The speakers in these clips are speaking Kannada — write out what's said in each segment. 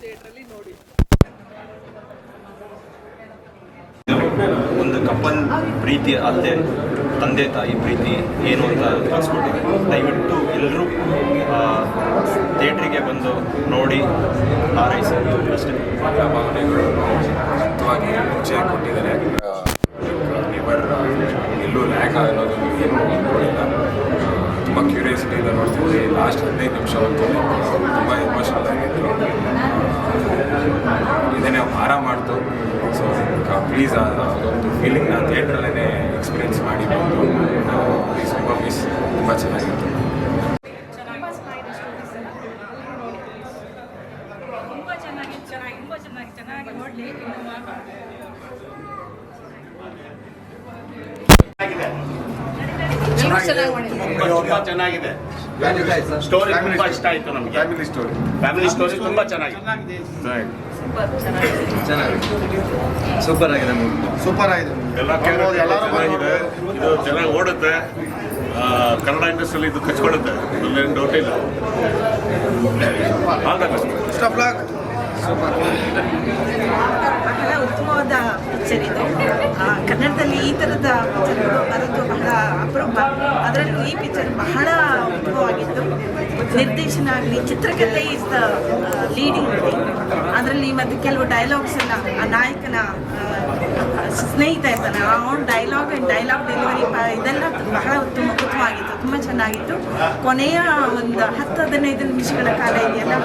ಥಿಯೇಟ್ರಲ್ಲಿ ನೋಡಿ ಒಂದು ಕಪಲ್ ಪ್ರೀತಿ ಅಲ್ಲದೆ ತಂದೆ ತಾಯಿ ಪ್ರೀತಿ ಏನು ಅಂತ ತಿಳಿಸ್ಕೊಟ್ಟಿದೆ ದಯವಿಟ್ಟು ಎಲ್ಲರೂ ಥಿಯೇಟ್ರಿಗೆ ಬಂದು ನೋಡಿ ಆ ಅಷ್ಟೇ ಭಾವನೆಗಳು ಮುಕ್ತವಾಗಿ ಪರಿಚಯ ಕೊಟ್ಟಿದ್ದಾರೆ ಎಲ್ಲೂ ಲ್ಯಾಕ್ ಆಗಿರೋದು ಕ್ಯೂರಿಯಾಸಿಟಿಯಿಂದ ನೋಡ್ತೀವಿ. ಲಾಸ್ಟ್ ಹದಿನೈದು ನಿಮಿಷ ಹೊತ್ತು ತುಂಬ ಎಮೋಷನಲ್ ಆಗಿದ್ರು. ಇದನ್ನೇ ನಾವು ಆರಾಮ ಮಾಡ್ತು. ಸೊ ಪ್ಲೀಸ್ ಅದೊಂದು ಫೀಲಿಂಗ್ನ ಥಿಯೇಟ್ರಲ್ಲೇ ಎಕ್ಸ್ಪೀರಿಯನ್ಸ್ ಮಾಡಿ ಬಂದು. ಪ್ಲೀಸ್ ತುಂಬ ಮಿಸ್ ತುಂಬ ಚೆನ್ನಾಗಿತ್ತು. ತುಂಬ ಚೆನ್ನಾಗಿ ಚೆನ್ನಾಗಿ ತುಂಬ ಚೆನ್ನಾಗಿ ಚೆನ್ನಾಗಿ ನೋಡಲಿ ತುಂಬಾ ಚೆನ್ನಾಗಿದೆ. ಸ್ಟೋರಿ ತುಂಬಾ ಇಷ್ಟ ಆಯ್ತು ನಮಗೆ. ಫ್ಯಾಮಿಲಿ ಸ್ಟೋರಿ ಫ್ಯಾಮಿಲಿ ಸ್ಟೋರಿ ತುಂಬಾ ಚೆನ್ನಾಗಿದೆ. ಸೂಪರ್ ಆಗಿದೆ ಸೂಪರ್ ಆಗಿದೆ ಎಲ್ಲ ನೋಡ್ಬೋದು, ಎಲ್ಲರೂ ಚೆನ್ನಾಗಿದೆ. ಇದು ಚೆನ್ನಾಗಿ ಓಡುತ್ತೆ. ಆ, ಕನ್ನಡ ಇಂಡಸ್ಟ್ರಿಯಲ್ಲಿ ಇದು ಕಚ್ಕೊಳ್ಳುತ್ತೆ. ಅಲ್ಲೇನು ಡೌಟ್ ಇಲ್ಲ. All the best best of luck ಬಹಳ ಉತ್ತಮವಾದ ಪಿಕ್ಚರ್ ಇದು. ಕನ್ನಡದಲ್ಲಿ ಈ ತರದ ಪಿಕ್ಚರ್ ಬರೋದು ಬಹಳ ಅಪರೂಪ. ಅದರಲ್ಲೂ ಈ ಪಿಕ್ಚರ್ ಬಹಳ ನಿರ್ದೇಶನ ಆಗಲಿ ಚಿತ್ರಕಥೆ ಇಸ್ ದ ಲೀಡಿಂಗ್ ಅದರಲ್ಲಿ ಮತ್ತು ಕೆಲವು ಡೈಲಾಗ್ಸ್ ಎಲ್ಲ ಆ ನಾಯಕನ ಸ್ನೇಹಿತ ಇರ್ತಾನೆ ಅವನ ಡೈಲಾಗ್ ಆ್ಯಂಡ್ ಡೈಲಾಗ್ ಡೆಲಿವರಿ ಇದೆಲ್ಲ ಬಹಳ ಉತ್ತಮ ಉತ್ತಮವಾಗಿತ್ತು ತುಂಬ ಚೆನ್ನಾಗಿತ್ತು. ಕೊನೆಯ ಒಂದು ಹತ್ತು, ಹದಿನೈದು ನಿಮಿಷಗಳ ಕಾಲ ಇದೆಯಲ್ಲ,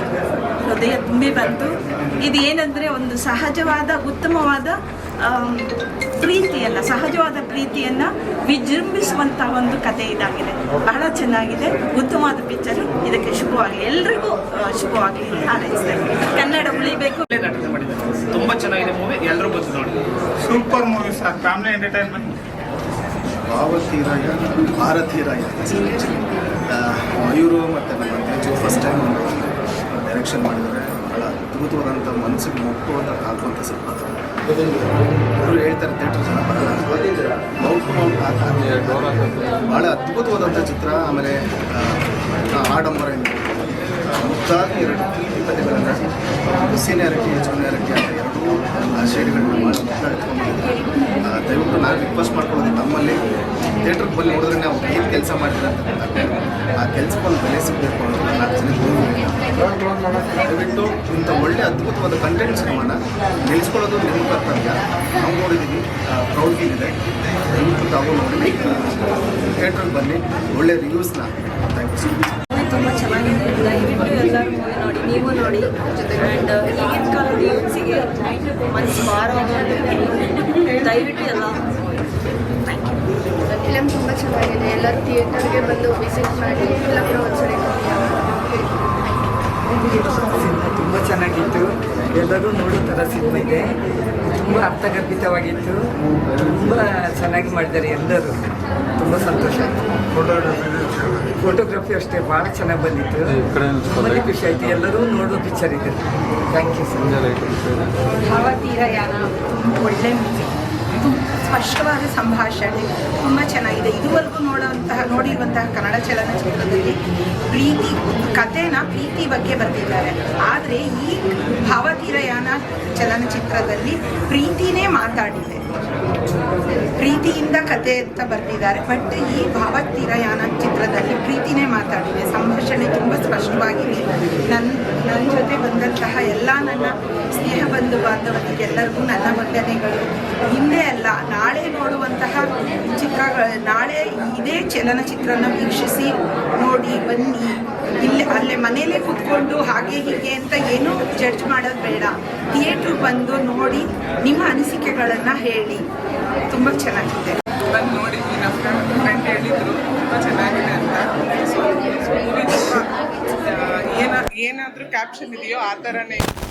ಹೃದಯ ತುಂಬಿ ಬಂತು. ಇದು ಏನಂದರೆ ಒಂದು ಸಹಜವಾದ, ಉತ್ತಮವಾದ ಪ್ರೀತಿಯನ್ನ ಸಹಜವಾದ ಪ್ರೀತಿಯನ್ನು ವಿಜೃಂಭಿಸುವಂಥ ಒಂದು ಕತೆ ಇದಾಗಿದೆ. ಬಹಳ ಚೆನ್ನಾಗಿದೆ. ಉತ್ತಮವಾದ ಪಿಕ್ಚರು. ಇದಕ್ಕೆ ಶುಭವಾಗಲಿ ಎಲ್ರಿಗೂ ಶುಭವಾಗಲಿ ಅಂತ ಹಾರೈಸ್ತೇನೆ ಕನ್ನಡ ಉಳಿಬೇಕು. ನಟನೆ ಮಾಡಿದ್ದಾರೆ. ತುಂಬ ಚೆನ್ನಾಗಿದೆ ಮೂವಿ. ಎಲ್ಲರೂ ಬಂದು ನೋಡಿ. Super movie sir. Family entertainment. ಭಾವತೀರಾಯ Bharathiraya. Mayur ಮತ್ತೆ ನಮ್ಮ ತೇಜು ಫಸ್ಟ್ ಟೈಮ್ ಡೈರೆಕ್ಷನ್ ಮಾಡಿದ್ದಾರೆ. ಬಹಳ ಅದ್ಭುತವಾದಂಥ ಮನಸ್ಸಿಗೆ ಮುಟ್ಟುವಂಥ ಕಾಲ್ಪಂತ ಹೇಳ್ತಾರೆ ಥಿಯೇಟರ್. ಮೌಟ್ ಮೌಟ್ ಭಾಳ ಅದ್ಭುತವಾದಂಥ ಚಿತ್ರ ಆಮೇಲೆ ಆಡಂಬರ ಮುಕ್ತಾಗಿ ಮುದ್ದಾಗಿ ಎರಡು ಪ್ರೀತಿ ಕಥೆಗಳನ್ನು ಸೀನಿಯಾರಿಟಿ ಜೂನಿಯಾರಿಟಿ ಅಂತ ಎರಡು ಶೇಡ್ಗಳನ್ನ ಮಾಡಿ. ಆ, ದಯವಿಟ್ಟು ನಾನು ರಿಕ್ವೆಸ್ಟ್ ಮಾಡ್ಕೊಳ್ಳೋದು ನಮ್ಮಲ್ಲಿ. ಥಿಯೇಟ್ರಿಗೆ ಬಂದು ನೋಡಿದ್ರೆ ನಾವು ಏನು ಕೆಲಸ ಮಾಡಿದ್ರೆ ಅಂತ ಗೊತ್ತಾಗ್ತದೆ ಆ ಕೆಲಸಕ್ಕೊಂದು ಬೆಲೆ ಸಿಗಬೇಕು ಅನ್ನೋದು ನಾಲ್ಕು ಜನ ದಯವಿಟ್ಟು ಇಂಥ ಒಳ್ಳೆ ಅದ್ಭುತವಾದ ಕಂಟೆಂಟ್ಸ್ ಸಿನಿಮಾನ ನಿಲ್ಲಿಸ್ಕೊಳ್ಳೋದು ನಿಮ್ಮ ಕರ್ತವ್ಯ ನಾವು ನೋಡಿದ್ದೀವಿ ಪ್ರೌಡ್ ಫೀಲ್ ಇದೆ ದಯವಿಟ್ಟು ತಾವು ನೋಡಿ ಥಿಯೇಟ್ರಿಗೆ ಬನ್ನಿ ಒಳ್ಳೆ ರಿವ್ಯೂಸ್ನ ತುಂಬ ಚೆನ್ನಾಗಿದೆ. ಎಲ್ಲರೂ ಮೂವಿ ನೋಡಿ ನೀವು ನೋಡಿ ಆ್ಯಂಡ್ ಈಗಿನ ಕಾಲದ ಯೂತ್ಸಿಗೆ ಮನಸ್ಸು ಭಾರ ದಯವಿಟ್ಟು ಎಲ್ಲ ಫಿಲಮ್ ತುಂಬ ಚೆನ್ನಾಗಿದೆ ಎಲ್ಲರೂ ಥಿಯೇಟರ್ಗೆ ಬಂದು ವಿಸಿಟ್ ಮಾಡಿ ಫಿಲಮ್ನ ತುಂಬ ಚೆನ್ನಾಗಿತ್ತು. ಎಲ್ಲರೂ ನೋಡೋ ಥರ ಸಿನಿಮಾ ಇದೆ. ತುಂಬ ಅರ್ಥಗರ್ಭಿತವಾಗಿತ್ತು. ತುಂಬ ಚೆನ್ನಾಗಿ ಮಾಡಿದ್ದಾರೆ ಎಲ್ಲರೂ. ತುಂಬ ಸಂತೋಷ ಫೋಟೋಗ್ರಫಿ ಅಷ್ಟೇ ಭಾಳ ಚೆನ್ನಾಗಿ ಬಂದಿತ್ತು. ತುಂಬ ಖುಷಿ ಆಯಿತು. ಎಲ್ಲರೂ ನೋಡೋ ಪಿಕ್ಚರ್ ಇದೆ. ಥ್ಯಾಂಕ್ ಯು ಸರ್ ತುಂಬ ಒಳ್ಳೆ ಮೂವಿ ತುಂಬ ಸ್ಪಷ್ಟವಾದ ಸಂಭಾಷಣೆ. ತುಂಬ ಚೆನ್ನಾಗಿದೆ. ಇದುವರೆಗೂ ನೋಡುವಂತಹ ನೋಡಿರುವಂತಹ ಕನ್ನಡ ಚಲನಚಿತ್ರದಲ್ಲಿ ಪ್ರೀತಿ, ಕಥೆನ ಪ್ರೀತಿ ಬಗ್ಗೆ ಬರೆದಿದ್ದಾರೆ. ಆದರೆ ಈ ಭಾವತೀರಯಾನ ಚಲನಚಿತ್ರದಲ್ಲಿ ಪ್ರೀತಿನೇ ಮಾತಾಡಿದೆ. ಕತೆ ಅಂತ ಬರೆದಿದ್ದಾರೆ. ಬಟ್ ಈ ಭಾವತೀರಯಾನ ಚಿತ್ರದಲ್ಲಿ ಪ್ರೀತಿನೇ ಮಾತಾಡಿದೆ. ಸಂಭಾಷಣೆ ತುಂಬ ಸ್ಪಷ್ಟವಾಗಿದೆ. ನನ್ನ ನನ್ನ ಜೊತೆ ಬಂದಂತಹ ಎಲ್ಲ ನನ್ನ ಸ್ನೇಹ ಬಂಧು ಬಾಂಧವರಿಗೆಲ್ಲರಿಗೂ ನನ್ನ ವಂದನೆಗಳು. ಹಿಂದೆ ಅಲ್ಲ, ನಾಳೆ ನೋಡುವಂತಹ ಚಿತ್ರಗಳ, ನಾಳೆ ಇದೇ ಚಲನಚಿತ್ರನ ವೀಕ್ಷಿಸಿ, ನೋಡಿ, ಬನ್ನಿ. ಇಲ್ಲಿ, ಅಲ್ಲೇ ಮನೆಯಲ್ಲೇ ಕೂತ್ಕೊಂಡು ಹಾಗೆ ಹೀಗೆ ಅಂತ ಏನೂ ಜಡ್ಜ್ ಮಾಡೋದು ಬೇಡ. ಥಿಯೇಟ್ರ್ ಬಂದು ನೋಡಿ, ನಿಮ್ಮ ಅನಿಸಿಕೆಗಳನ್ನು ಹೇಳಿ. ತುಂಬ ಚೆನ್ನಾಗಿದೆ ಬಂದು ನೋಡಿದ್ವಿ ನಮ್ಮ ಫ್ರೆಂಡ್ ಹೇಳಿದ್ರು ತುಂಬ ಚೆನ್ನಾಗಿದೆ ಅಂತ ಸೊ ಮೂವಿ ತುಂಬ